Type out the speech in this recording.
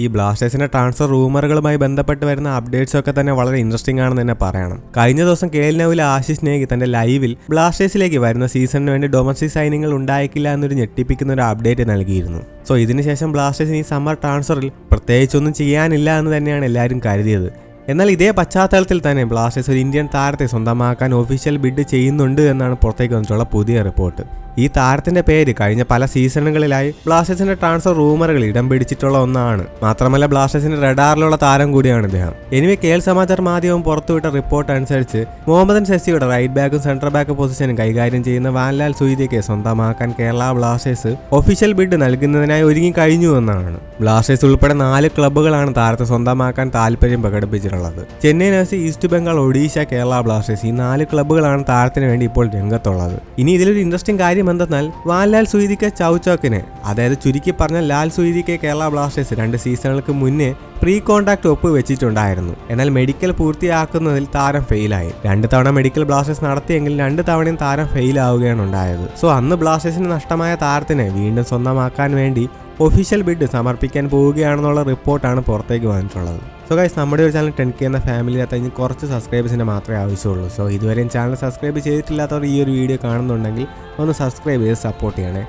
ഈ ബ്ലാസ്റ്റേഴ്സിന്റെ ട്രാൻസ്ഫർ റൂമറുകളുമായി ബന്ധപ്പെട്ട് വരുന്ന അപ്ഡേറ്റ്സ് ഒക്കെ തന്നെ വളരെ ഇൻട്രസ്റ്റിംഗ് ആണെന്ന് തന്നെ പറയണം. കഴിഞ്ഞ ദിവസം കെ എൽ നൌവിലെ ആശിഷ് നേഗി തന്റെ ലൈവിൽ ബ്ലാസ്റ്റേഴ്സിലേക്ക് വരുന്ന സീസണിന് വേണ്ടി ഡൊമസ്റ്റിക് സൈനിങ്ങൾ ഉണ്ടായേക്കില്ല എന്നൊരു ഞെട്ടിപ്പിക്കുന്ന ഒരു അപ്ഡേറ്റ് നൽകിയിരുന്നു. സോ ഇതിനുശേഷം ബ്ലാസ്റ്റേഴ്സിന് ഈ സമ്മർ ട്രാൻസ്ഫറിൽ പ്രത്യേകിച്ചൊന്നും ചെയ്യാനില്ല എന്ന് തന്നെയാണ് എല്ലാവരും കരുതിയത്. എന്നാൽ ഇതേ പശ്ചാത്തലത്തിൽ തന്നെ ബ്ലാസ്റ്റേഴ്സ് ഒരു ഇന്ത്യൻ താരത്തെ സ്വന്തമാക്കാൻ ഒഫീഷ്യൽ ബിഡ് ചെയ്യുന്നുണ്ട് എന്നാണ് പുറത്തേക്ക് വന്നിട്ടുള്ള പുതിയ റിപ്പോർട്ട് ഈ താരത്തിന്റെ പേര് കഴിഞ്ഞ പല സീസണുകളിലായി ബ്ലാസ്റ്റേഴ്സിന്റെ ട്രാൻസ്ഫർ റൂമറുകൾ ഇടം പിടിച്ചിട്ടുള്ള ഒന്നാണ്. മാത്രമല്ല ബ്ലാസ്റ്റേഴ്സിന്റെ റഡാറിലുള്ള താരം കൂടിയാണ് ഇദ്ദേഹം. എനിവേ കേൾ സമാചാർ മാധ്യമം പുറത്തുവിട്ട റിപ്പോർട്ട് അനുസരിച്ച് മുഹമ്മദൻ സെസിയുടെ റൈറ്റ് ബാക്കും സെന്റർ ബാക്ക് പൊസിഷനും കൈകാര്യം ചെയ്യുന്ന വാൻലാൽ സുയിദിയെ സ്വന്തമാക്കാൻ കേരള ബ്ലാസ്റ്റേഴ്സ് ഒഫീഷ്യൽ ബിഡ് നൽകുന്നതിനായി ഒരുങ്ങി കഴിഞ്ഞു എന്നാണ്. ബ്ലാസ്റ്റേഴ്സ് ഉൾപ്പെടെ നാല് ക്ലബ്ബുകളാണ് താരത്തെ സ്വന്തമാക്കാൻ താല്പര്യം പ്രകടിപ്പിച്ചിട്ടുള്ളത്. Chennai F East Bengal Odisha Kerala blasters ഈ നാല് ക്ലബ്ബുകളാണ് താരത്തിന് വേണ്ടി ഇപ്പോൾ രംഗത്തുള്ളത്. ഇനി ഇതിലൊരു ഇൻട്രസ്റ്റിംഗ് കാര്യം എന്തെന്നാൽ വാൻലാൽ സുയിദിക്ക ചൗചോക്കിന് അതായത് ചുരുക്കി പറഞ്ഞ ലാൽ സുയിദിക്ക കേരള ബ്ലാസ്റ്റേഴ്സ് രണ്ട് സീസണുകൾക്ക് മുന്നേ പ്രീ കോൺടാക്ട് ഒപ്പ് വെച്ചിട്ടുണ്ടായിരുന്നു എന്നാൽ മെഡിക്കൽ പൂർത്തിയാക്കുന്നതിൽ താരം ഫെയിലായി. രണ്ട് തവണ മെഡിക്കൽ ബ്ലാസ്റ്റേഴ്സ് നടത്തിയെങ്കിൽ രണ്ട് തവണയും താരം ഫെയിലാവുകയാണ് ഉണ്ടായത് സോ അന്ന് ബ്ലാസ്റ്റേഴ്സിന് നഷ്ടമായ താരത്തിനെ വീണ്ടും സ്വന്തമാക്കാൻ വേണ്ടി ഒഫീഷ്യൽ ബിഡ് സമർപ്പിക്കാൻ പോവുകയാണെന്നുള്ള റിപ്പോർട്ടാണ് പുറത്തേക്ക് വന്നിട്ടുള്ളത്. സോ ഗൈസ് നമ്മുടെ ഒരു ചാനൽ ടെൻ കെ എന്ന ഫാമിലിനകത്ത് ഇനി കുറച്ച് സബ്സ്ക്രൈബേഴ്സിന് മാത്രമേ ആവശ്യമുള്ളൂ. സോ ഇതുവരെയും ചാനൽ സബ്സ്ക്രൈബ് ചെയ്തിട്ടില്ലാത്തവർ ഈ ഒരു വീഡിയോ കാണുന്നുണ്ടെങ്കിൽ ഒന്ന് സബ്സ്ക്രൈബ് ചെയ്ത് സപ്പോർട്ട് ചെയ്യണേ.